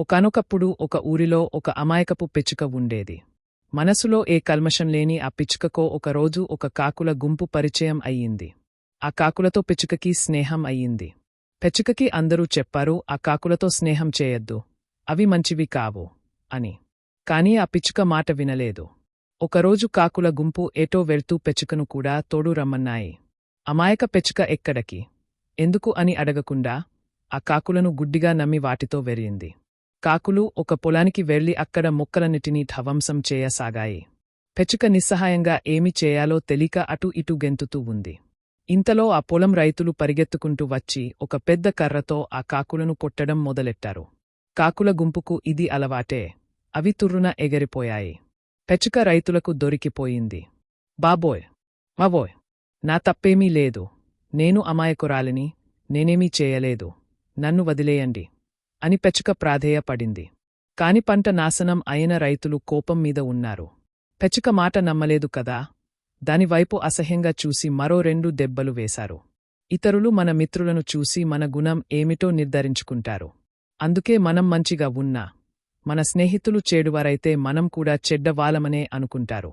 ఒకనొకప్పుడు ఒక ఊరిలో ఒక అమాయకపు పిచ్చుక ఉండేది. మనసులో ఏ కల్మషం లేని ఆ పిచ్చుకకో ఒకరోజు ఒక కాకుల గుంపు పరిచయం అయ్యింది. ఆ కాకులతో పిచ్చుకకి స్నేహం అయ్యింది. పిచ్చుకకి అందరూ చెప్పారు ఆ కాకులతో స్నేహం చేయొద్దు. అవి మంచివి కావు అని. కాని ఆ పిచ్చుక మాట వినలేదు. ఒకరోజు కాకుల గుంపు ఏటో వెళ్తూ పెచ్చుకను కూడా తోడు రమ్మన్నాయి. అమాయక పెచ్చుక ఎక్కడకి? ఎందుకు? అని అడగకుండా ఆ కాకులను గుడ్డిగా నమ్మి వాటితో వెరియింది. కాకులు ఒక పొలానికి వెళ్ళి అక్కడ మొక్కలన్నిటినీ ధ్వంసం చేయసాగాయి. పెచుక నిస్సహాయంగా ఏమి చేయాలో తెలియక అటు ఇటు గెంతుతూ ఉంది. ఇంతలో ఆ పొలం రైతులు పరిగెత్తుకుంటూ వచ్చి ఒక పెద్ద కర్రతో ఆ కాకులను కొట్టడం మొదలెట్టారు. కాకుల గుంపుకు ఇది అలవాటే. అవి తుర్రున ఎగరిపోయాయి. పెచుక రైతులకు దొరికిపోయింది. బాబోయ్! మవోయ్! నా తప్పేమీ లేదు. నేను అమాయకురాలిని. నేనేమీ చేయలేదు. నన్ను వదిలేయండి. అని పెచుక ప్రాధేయపడింది. కాని పంట నాశనం అయిన రైతులు కోపం మీద ఉన్నారు. పెచ్చుక మాట నమ్మలేదు కదా? దానివైపు అసహ్యంగా చూసి మరో రెండు దెబ్బలు వేశారు. ఇతరులు మన మిత్రులను చూసి మన గుణం ఏమిటో నిర్ధారించుకుంటారు. అందుకే మనం మంచిగా ఉన్నా మన స్నేహితులు చెడువారైతే మనం కూడా చెడ్డవాలమనే అనుకుంటారు.